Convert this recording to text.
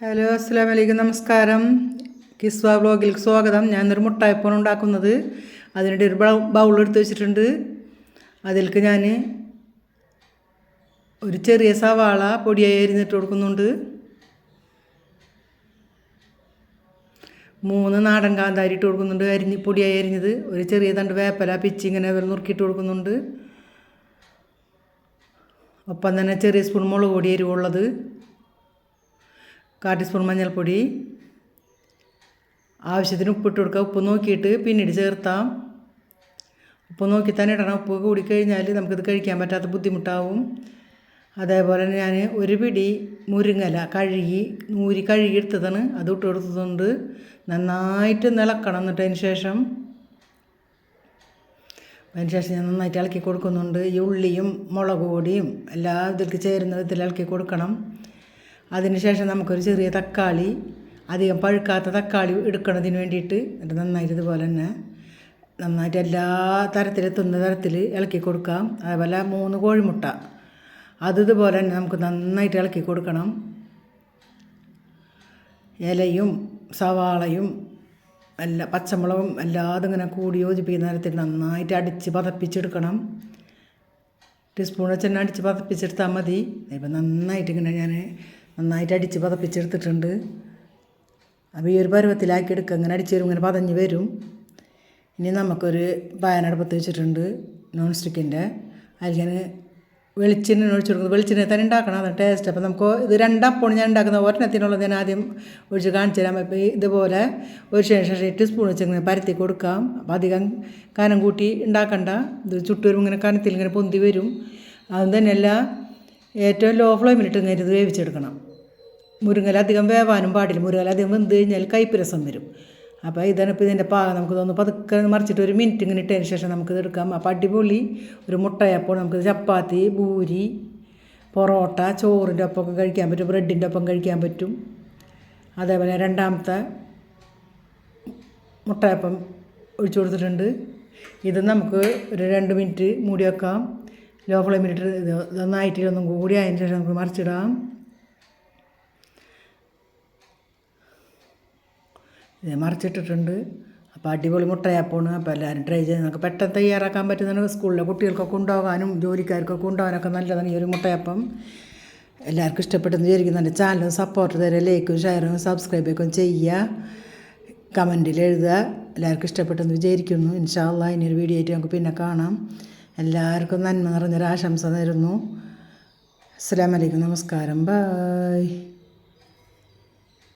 Hello അസ്സാം വലൈക്കും നമസ്കാരം. കിസ്വ ബ്ലോഗിൽ സ്വാഗതം. ഞാൻ ഒരു മുട്ടായപ്പോൺ ഉണ്ടാക്കുന്നത്. അതിനിടെ ഒരു ബൗൾ എടുത്ത് വെച്ചിട്ടുണ്ട്. അതിലേക്ക് ഞാൻ ഒരു ചെറിയ സവാള പൊടിയായി അരിഞ്ഞിട്ട് കൊടുക്കുന്നുണ്ട്. മൂന്ന് നാടൻ കാന്താരി ഇട്ട് കൊടുക്കുന്നുണ്ട്. അരിഞ്ഞ് പൊടിയായി അരിഞ്ഞത്. ഒരു ചെറിയ തണ്ട് വേപ്പല പിച്ചി ഇങ്ങനെ നുറുക്കിയിട്ട് കൊടുക്കുന്നുണ്ട്. ഒപ്പം തന്നെ ചെറിയ സ്പൂൺ മുളക് പൊടി എരിവുള്ളത്. കാ ടീസ്പൂൺ മഞ്ഞൾപ്പൊടി. ആവശ്യത്തിന് ഉപ്പിട്ട് കൊടുക്കുക. ഉപ്പ് നോക്കിയിട്ട് പിന്നീട് ചേർത്താം. ഉപ്പ് നോക്കി തന്നെ ഇടണം. ഉപ്പ് കൂടിക്കഴിഞ്ഞാൽ നമുക്കിത് കഴിക്കാൻ പറ്റാത്ത ബുദ്ധിമുട്ടാവും. അതേപോലെ ഞാൻ ഒരു പിടി മുരിങ്ങല കഴുകി നൂരി കഴുകി എടുത്തതാണ്. അത് ഇട്ട് കൊടുത്തതുകൊണ്ട് നന്നായിട്ട് നിളക്കണം എന്നിട്ട് അതിന് ശേഷം. അതിന് ശേഷം ഞാൻ നന്നായിട്ട് ഇളക്കി കൊടുക്കുന്നുണ്ട്. ഈ ഉള്ളിയും മുളക് പൊടിയും എല്ലാ ഇതിലേക്ക് ചേരുന്ന വിധത്തിൽ ഇളക്കി കൊടുക്കണം. അതിനുശേഷം നമുക്കൊരു ചെറിയ തക്കാളി അധികം പഴുക്കാത്ത തക്കാളി എടുക്കണതിന് വേണ്ടിയിട്ട് എന്നിട്ട് നന്നായിട്ട് ഇതുപോലെ തന്നെ നന്നായിട്ട് എല്ലാ തരത്തിലെത്തുന്ന തരത്തിൽ ഇളക്കി കൊടുക്കാം. അതേപോലെ മൂന്ന് കോഴിമുട്ട. അത് ഇതുപോലെ തന്നെ നമുക്ക് നന്നായിട്ട് ഇളക്കി കൊടുക്കണം. ഇലയും സവാളയും എല്ലാ പച്ചമുളകും എല്ലാതും ഇങ്ങനെ കൂടി യോജിപ്പിക്കുന്ന തരത്തിൽ നന്നായിട്ട് അടിച്ച് പതപ്പിച്ചെടുക്കണം. ടീസ്പൂൺ വെച്ച് തന്നെ അടിച്ച് പതപ്പിച്ചെടുത്താൽ മതി. ഇപ്പം നന്നായിട്ട് ഇങ്ങനെ ഞാൻ നന്നായിട്ട് അടിച്ച് പതപ്പിച്ചെടുത്തിട്ടുണ്ട്. അപ്പോൾ ഈ ഒരു പരുവത്തിലാക്കി എടുക്കുക. അങ്ങനെ അടിച്ച് വരും ഇങ്ങനെ പതഞ്ഞ് വരും. ഇനി നമുക്കൊരു പാനടുപ്പത്ത് വെച്ചിട്ടുണ്ട് നോൺ സ്റ്റിക്കിന്റെ അതിൽ വെളിച്ചെണ്ണ ഒഴിച്ചു കൊടുക്കുന്നത്. വെളിച്ചെണ്ണ തന്നെ ഉണ്ടാക്കണം അതാണ് ടേസ്റ്റ് അപ്പോൾ നമുക്ക് ഇത് രണ്ടപ്പോൾ ഞാൻ ഉണ്ടാക്കുന്ന ഒരെണ്ണത്തിനുള്ളത് ഞാൻ ആദ്യം ഒഴിച്ച് കാണിച്ചു തരാം. അപ്പോൾ ഇതുപോലെ ഒരു ശേഷം എട്ട് സ്പൂൺ വെച്ച് ഇങ്ങനെ പരത്തി കൊടുക്കാം. അപ്പോൾ അധികം കനം കൂട്ടി ഉണ്ടാക്കണ്ട. ഇത് ചുട്ട് വരുമ്പോൾ ഇങ്ങനെ കനത്തിൽ ഇങ്ങനെ പൊന്തി വരും. അതും തന്നെയല്ല ഏറ്റവും ലോ ഫ്ലെയിമിലിട്ട് ഇങ്ങനെ ഇത് വേവിച്ചെടുക്കണം. മുരുങ്ങല അധികം വേവാനും പാടില്ല. മുരുങ്ങല അധികം വെന്ത് കഴിഞ്ഞാൽ കൈപ്പിരസം വരും. അപ്പോൾ ഇതാണ് ഇപ്പോൾ ഇതിന്റെ പാകം. നമുക്ക് തോന്നുന്നു പതുക്കെ മറിച്ചിട്ട് ഒരു മിനിറ്റ് ഇങ്ങനെ ഇട്ടതിന് ശേഷം നമുക്കിത് എടുക്കാം. അപ്പോൾ അടിപൊളി ഒരു മുട്ടയപ്പോൾ നമുക്ക് ചപ്പാത്തി പൂരി പൊറോട്ട ചോറിന്റെ ഒപ്പം കഴിക്കാൻ പറ്റും. ബ്രെഡിന്റെ ഒപ്പം കഴിക്കാൻ പറ്റും. അതേപോലെ രണ്ടാമത്തെ മുട്ടയപ്പം ഒഴിച്ചു കൊടുത്തിട്ടുണ്ട്. ഇത് നമുക്ക് ഒരു രണ്ട് മിനിറ്റ് മൂടി വെക്കാം. ലോ ഫ്ലെയിമിലിട്ട് നന്നായിട്ട് ഒന്നും കൂടി അതിന് ശേഷം നമുക്ക് മറിച്ചിടാം. മറിച്ചിട്ടിട്ടുണ്ട്. അപ്പോൾ അടിപൊളി മുട്ടയാപ്പോണ് അപ്പോൾ എല്ലാവരും ട്രൈ ചെയ്ത് നമുക്ക് പെട്ടെന്ന് തയ്യാറാക്കാൻ പറ്റുന്നതാണ് സ്കൂളിലെ കുട്ടികൾക്കൊക്കെ ഉണ്ടാകാനും ജോലിക്കാർക്കൊക്കെ ഉണ്ടാകാനൊക്കെ നല്ലതാണ് ഈ ഒരു മുട്ടയപ്പം. എല്ലാവർക്കും ഇഷ്ടപ്പെട്ടെന്ന് വിചാരിക്കുന്നുണ്ട്. ചാനലും സപ്പോർട്ട് തരാം ലൈക്കും ഷെയറും സബ്സ്ക്രൈബൊക്കെ ചെയ്യുക. കമന്റിൽ എഴുതുക. എല്ലാവർക്കും ഇഷ്ടപ്പെട്ടെന്ന് വിചാരിക്കുന്നു. ഇൻഷാല്ല ഇനിയൊരു വീഡിയോ ആയിട്ട് നമുക്ക് പിന്നെ കാണാം. എല്ലാവർക്കും നന്മ നിറഞ്ഞൊരു ആശംസ നേരുന്നു. അസ്സാം വലൈക്കും നമസ്കാരം. ബായ്